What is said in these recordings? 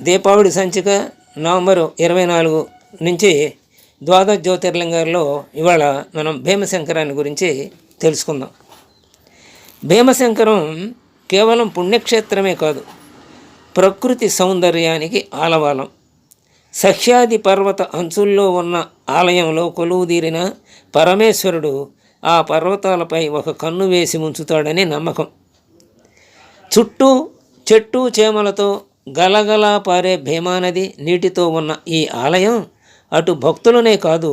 దీపావళి సంచిక నవంబరు ఇరవై నాలుగు నుంచి ద్వాదశ జ్యోతిర్లింగాల్లో ఇవాళ మనం భీమశంకరాన్ని గురించి తెలుసుకుందాం. భీమశంకరం కేవలం పుణ్యక్షేత్రమే కాదు ప్రకృతి సౌందర్యానికి ఆలవాలం. సహ్యాది పర్వత అంచుల్లో ఉన్న ఆలయంలో కొలువుదీరిన పరమేశ్వరుడు ఆ పర్వతాలపై ఒక కన్ను వేసి ఉంచుతాడని నమ్మకం. చుట్టూ చెట్టు చేమలతో గలగలా పారే భీమానది నీటితో ఉన్న ఈ ఆలయం అటు భక్తులనే కాదు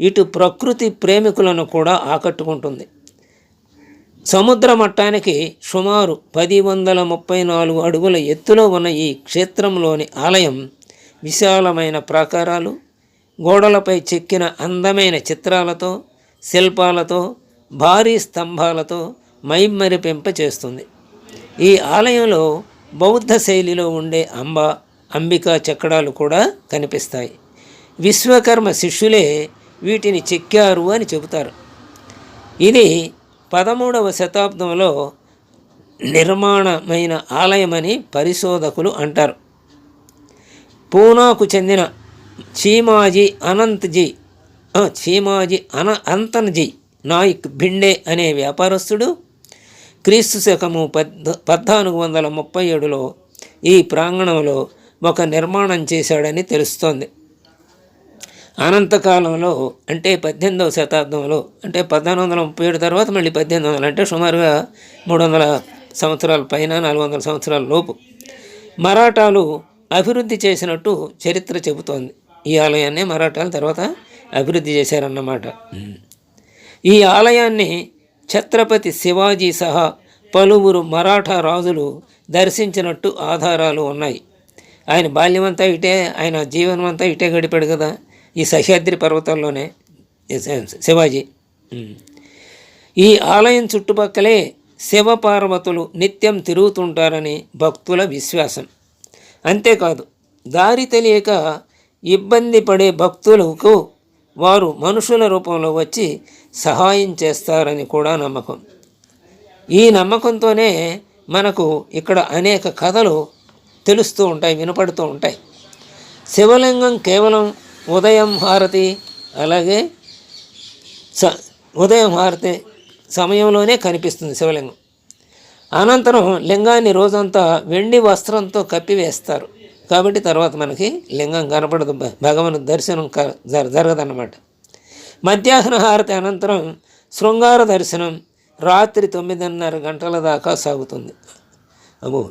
ఇటు ప్రకృతి ప్రేమికులను కూడా ఆకట్టుకుంటుంది. సముద్ర మట్టానికి సుమారు పది వందల ముప్పై నాలుగు అడుగుల ఎత్తులో ఉన్న ఈ క్షేత్రంలోని ఆలయం విశాలమైన ప్రాకారాలు గోడలపై చెక్కిన అందమైన చిత్రాలతో శిల్పాలతో భారీ స్తంభాలతో మైమరిపింప చేస్తుంది ఈ ఆలయంలో బౌద్ధ శైలిలో ఉండే అంబ అంబికా చక్రాలు కూడా కనిపిస్తాయి. విశ్వకర్మ శిష్యులే వీటిని చెక్కారు అని చెబుతారు. ఇది పదమూడవ శతాబ్దంలో నిర్మాణమైన ఆలయమని పరిశోధకులు అంటారు. పూనాకు చెందిన చీమాజీ అనంత్జీ చీమాజీ అన అంతన్జీ నాయక్ భిండే అనే వ్యాపారస్తుడు క్రీస్తు శకము పద్ పద్నాలుగు వందల ముప్పై ఏడులో ఈ ప్రాంగణంలో ఒక నిర్మాణం చేశాడని తెలుస్తోంది. అనంతకాలంలో అంటే పద్దెనిమిదవ శతాబ్దంలో అంటే పద్నాలుగు వందల ముప్పై ఏడు తర్వాత మళ్ళీ పద్దెనిమిది వందలు అంటే సుమారుగా మూడు వందల సంవత్సరాల పైన నాలుగు వందల సంవత్సరాల లోపు. మరాఠాలు అభివృద్ధి చేసినట్టు చరిత్ర చెబుతోంది. ఈ ఆలయాన్ని మరాఠాలు తర్వాత అభివృద్ధి చేశారన్నమాట. ఈ ఆలయాన్ని ఛత్రపతి శివాజీ సహా పలువురు మరాఠా రాజులు దర్శించినట్టు ఆధారాలు ఉన్నాయి. ఆయన బాల్యమంతా ఇటే ఆయన జీవనమంతా ఇటే గడిపాడు కదా ఈ సహ్యాద్రి పర్వతాల్లోనే శివాజీ. ఈ ఆలయం చుట్టుపక్కలే శివపార్వతులు నిత్యం తిరుగుతుంటారని భక్తుల విశ్వాసం. అంతేకాదు దారి తెలియక ఇబ్బంది పడే భక్తులకు వారు మనుషుల రూపంలో వచ్చి సహాయం చేస్తారని కూడా నమ్మకం. ఈ నమ్మకంతోనే మనకు ఇక్కడ అనేక కథలు తెలుస్తూ ఉంటాయి వినపడుతూ ఉంటాయి. శివలింగం కేవలం ఉదయం హారతి అలాగే స ఉదయం హారతి సమయంలోనే కనిపిస్తుంది శివలింగం. అనంతరం లింగాన్ని రోజంతా వెండి వస్త్రంతో కప్పివేస్తారు. కాబట్టి తర్వాత మనకి లింగం కనపడదు. భగవన్ దర్శనం క- జరగదన్నమాట. మధ్యాహ్న హారతి అనంతరం శృంగార దర్శనం రాత్రి తొమ్మిదిన్నర గంటల దాకా సాగుతుంది. అబ్బో!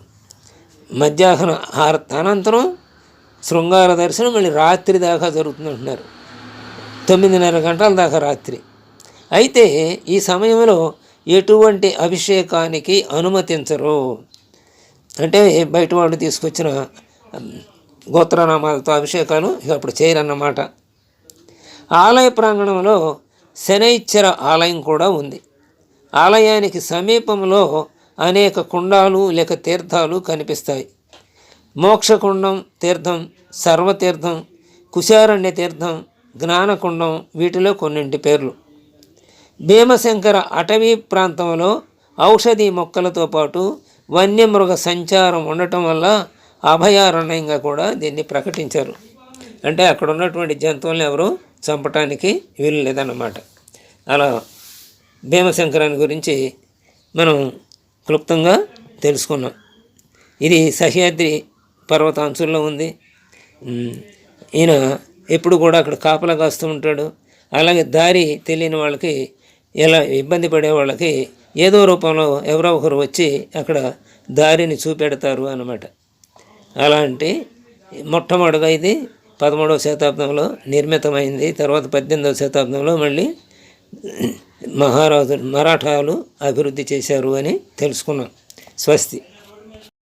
మధ్యాహ్న హారతి అనంతరం శృంగార దర్శనం మళ్ళీ రాత్రి దాకా జరుగుతుంది అంటున్నారు తొమ్మిదిన్నర గంటల దాకా రాత్రి. అయితే ఈ సమయంలో ఎటువంటి అభిషేకానికి అనుమతించరు. అంటే బయట వాళ్ళు తీసుకొచ్చిన గోత్రనామాలతో అభిషేకాలు ఇక అప్పుడు చేయరన్నమాట. ఆలయ ప్రాంగణంలో శనైశ్చర ఆలయం కూడా ఉంది. ఆలయానికి సమీపంలో అనేక కుండాలు లేక తీర్థాలు కనిపిస్తాయి. మోక్షకుండం తీర్థం సర్వతీర్థం కుశారణ్య తీర్థం జ్ఞానకుండం వీటిలో కొన్నింటి పేర్లు. భీమశంకర అటవీ ప్రాంతంలో ఔషధి మొక్కలతో పాటు వన్యమృగ సంచారం ఉండటం వల్ల అభయారణ్యంగా కూడా దీన్ని ప్రకటించారు. అంటే అక్కడ ఉన్నటువంటి జంతువులను ఎవరు చంపటానికి వీలు లేదన్నమాట. అలా భీమశంకరాన్ని గురించి మనం క్లుప్తంగా తెలుసుకున్నాం. ఇది సహ్యాద్రి పర్వతాంశుల్లో ఉంది. ఈయన ఎప్పుడు కూడా అక్కడ కాపలా కాస్తూ ఉంటాడు. అలాగే దారి తెలియని వాళ్ళకి ఎలా ఇబ్బంది పడే వాళ్ళకి ఏదో రూపంలో ఎవరో ఒకరు వచ్చి అక్కడ దారిని చూపెడతారు అన్నమాట. అలాంటి మొట్టమొదటిగా ఇది పదమూడవ శతాబ్దంలో నిర్మితమైంది. తర్వాత పద్దెనిమిదవ శతాబ్దంలో మళ్ళీ మహారాజు మరాఠాలు అభివృద్ధి చేశారు అని తెలుసుకున్నాం. స్వస్తి.